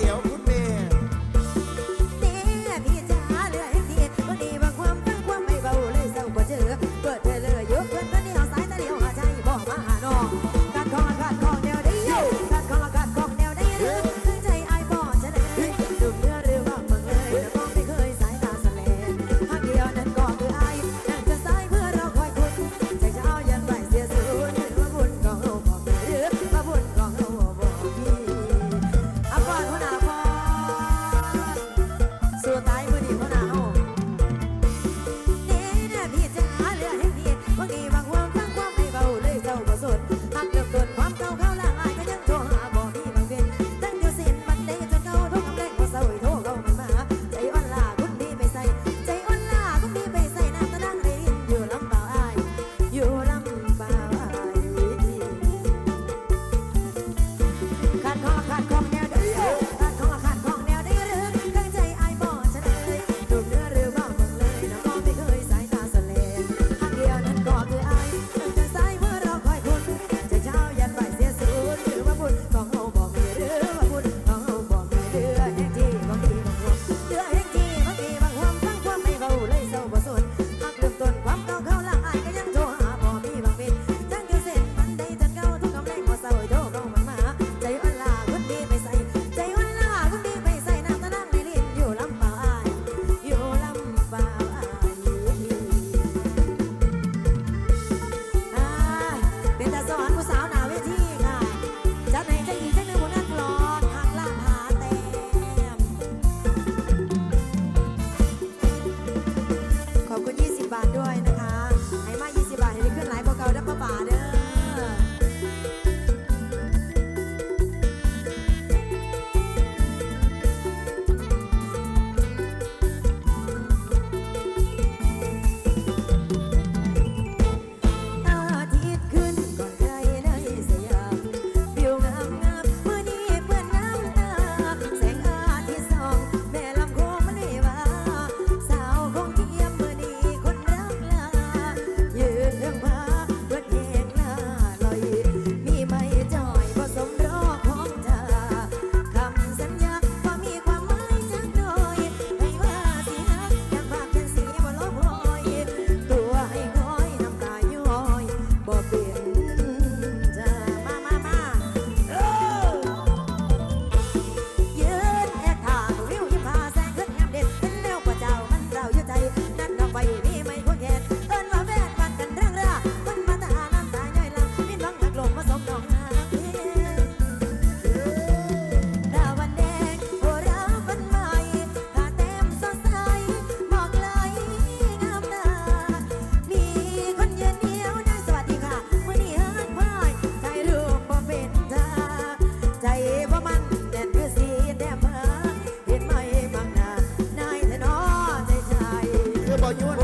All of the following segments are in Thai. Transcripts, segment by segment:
eu comer. You want.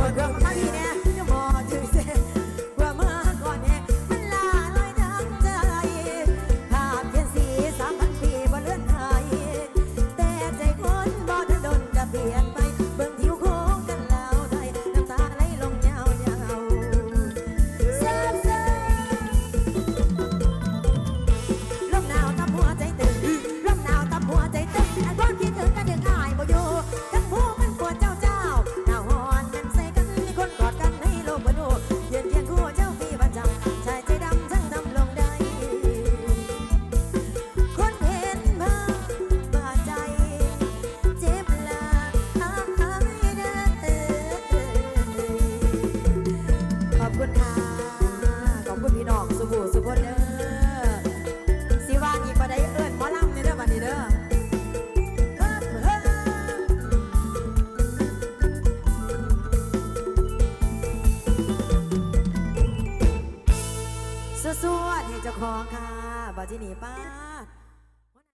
สุคนเด้อสิว่างีกบ่ได้เอิ้นหมอลำนี่เด้อบัดนี้เด้อสวัสดีเจ้าของค่ะบ่จิ๋นีป้า